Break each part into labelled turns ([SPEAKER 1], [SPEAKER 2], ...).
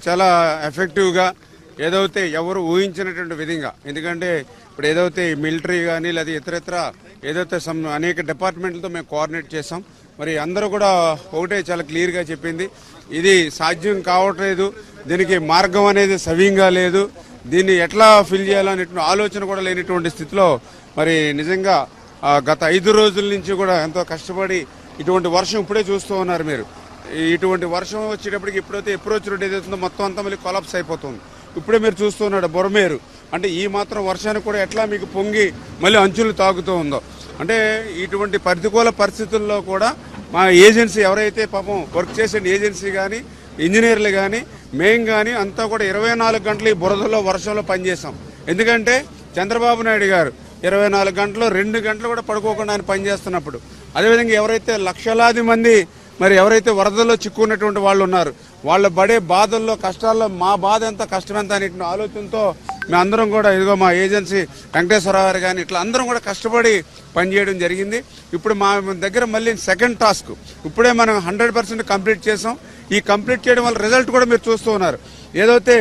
[SPEAKER 1] చాలా ఎఫెక్టివ్గా ఏదైతే ఎవరు ఊహించినటువంటి విధంగా ఎందుకంటే ఇప్పుడు ఏదైతే మిలిటరీ కానీ లేదా ఇతరత్ర ఏదైతే సమ్ అనేక డిపార్ట్మెంట్లతో మేము కోఆర్డినేట్ చేసాం మరి అందరూ కూడా ఒకటే చాలా క్లియర్గా చెప్పింది. ఇది సాధ్యం కావట్లేదు. దీనికి మార్గం అనేది సవ్యంగా లేదు. దీన్ని ఎట్లా ఫిల్ చేయాలనేటువంటి ఆలోచన కూడా లేనిటువంటి స్థితిలో మరి నిజంగా గత ఐదు రోజుల నుంచి కూడా ఎంతో కష్టపడి ఇటువంటి వర్షం ఇప్పుడే చూస్తూ ఉన్నారు మీరు. ఇటువంటి వర్షం వచ్చేటప్పటికి ఎప్పుడైతే అప్రోచ్ రోడ్ ఏదైతుందో మొత్తం అంతా మళ్ళీ కొలాప్స్ అయిపోతుంది. ఇప్పుడే మీరు చూస్తున్నాడు బొరమేరు. అంటే ఈ మాత్రం వర్షానికి కూడా ఎట్లా మీకు పొంగి మళ్ళీ అంచులు తాగుతూ ఉందో. అంటే ఇటువంటి ప్రతికూల పరిస్థితుల్లో కూడా మా ఏజెన్సీ ఎవరైతే పాపం వర్క్ చేసే ఏజెన్సీ కానీ ఇంజనీర్లు కానీ మేము కానీ అంతా కూడా ఇరవై నాలుగు గంటలు ఈ బురదలో వర్షంలో పనిచేసాం ఎందుకంటే చంద్రబాబు నాయుడు గారు ఇరవై నాలుగు గంటలు రెండు గంటలు కూడా పడుకోకుండా ఆయన పనిచేస్తున్నప్పుడు అదేవిధంగా ఎవరైతే లక్షలాది మంది మరి ఎవరైతే వరదల్లో చిక్కున్నటువంటి వాళ్ళు ఉన్నారు వాళ్ళు పడే బాధల్లో కష్టాల్లో మా బాధ ఎంత కష్టం ఎంత అనే ఆలోచనతో మేమందరం కూడా ఇదిగో మా ఏజెన్సీ వెంకటేశ్వరరావు గారు కానీ ఇట్లా అందరం కూడా కష్టపడి పనిచేయడం జరిగింది. ఇప్పుడు మా దగ్గర మళ్ళీ సెకండ్ టాస్క్ ఇప్పుడే మనం హండ్రెడ్ పర్సెంట్ కంప్లీట్ చేసాం. ఈ కంప్లీట్ చేయడం వల్ల రిజల్ట్ కూడా మీరు చూస్తూ ఉన్నారు. ఏదైతే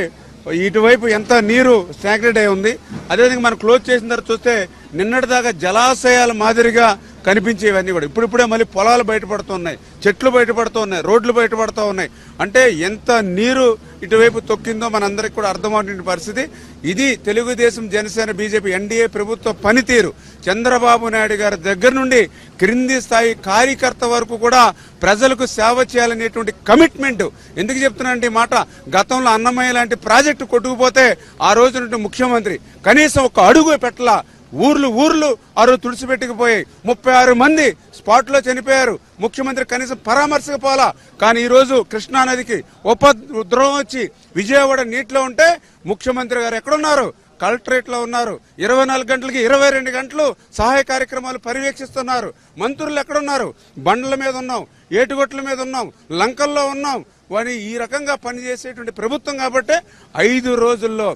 [SPEAKER 1] ఇటువైపు ఎంత నీరు స్టాగ్నేట్ అయి ఉంది అదేవిధంగా మనం క్లోజ్ చేసిన తర్వాత చూస్తే నిన్నటిదాకా జలాశయాల మాదిరిగా కనిపించేవన్నీ కూడా. ఇప్పుడిప్పుడే మళ్ళీ పొలాలు బయటపడుతున్నాయి చెట్లు బయటపడుతున్నాయి రోడ్లు బయటపడుతూ ఉన్నాయి. అంటే ఎంత నీరు ఇటువైపు తొక్కిందో మనందరికి కూడా అర్థమవుతున్న పరిస్థితి. ఇది తెలుగుదేశం జనసేన బీజేపీ ఎన్డీఏ ప్రభుత్వ పనితీరు. చంద్రబాబు నాయుడు గారి దగ్గర నుండి క్రింది స్థాయి కార్యకర్త వరకు కూడా ప్రజలకు సేవ చేయాలనేటువంటి కమిట్మెంట్. ఎందుకు చెప్తున్నానంటే ఈ మాట? గతంలో అన్నమయ్య లాంటి ప్రాజెక్టు కొట్టుకుపోతే ఆ రోజు నుండి ముఖ్యమంత్రి కనీసం ఒక అడుగు పెట్టలా ఊర్లు ఊర్లు ఆ రోజు తుడిచిపెట్టుకుపోయాయి ముప్పై ఆరు మంది స్పాట్లో చనిపోయారు. ముఖ్యమంత్రి కనీసం పరామర్శకు పోలా. కానీ ఈ రోజు కృష్ణా నదికి ఉపద్రవం వచ్చి విజయవాడ నీటిలో ఉంటే ముఖ్యమంత్రి గారు ఎక్కడున్నారు? కలెక్టరేట్లో ఉన్నారు. ఇరవై నాలుగు గంటలకి ఇరవై రెండు గంటలు సహాయ కార్యక్రమాలు పర్యవేక్షిస్తున్నారు. మంత్రులు ఎక్కడున్నారు? బండ్ల మీద ఉన్నాం ఏటుగొట్ల మీద ఉన్నాం లంకల్లో ఉన్నాం. వాని ఈ రకంగా పనిచేసేటువంటి ప్రభుత్వం కాబట్టి ఐదు రోజుల్లో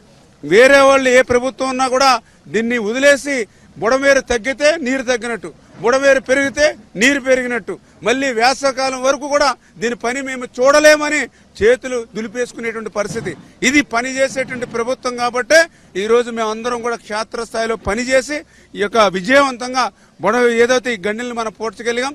[SPEAKER 1] వేరే వాళ్ళు ఏ ప్రభుత్వం ఉన్నా కూడా దీన్ని వదిలేసి బుడమేరు తగ్గితే నీరు తగ్గినట్టు బుడమేరు పెరిగితే నీరు పెరిగినట్టు. మళ్ళీ వేసవకాలం వరకు కూడా దీని పని మేము చూడలేమని చేతులు దులిపేసుకునేటువంటి పరిస్థితి. ఇది పని చేసేటువంటి ప్రభుత్వం కాబట్టే ఈరోజు మేమందరం కూడా క్షేత్రస్థాయిలో పనిచేసి ఈ యొక్క విజయవంతంగా బుడ ఏదైతే ఈ గండిల్ని మనం పోడ్చగలిగాం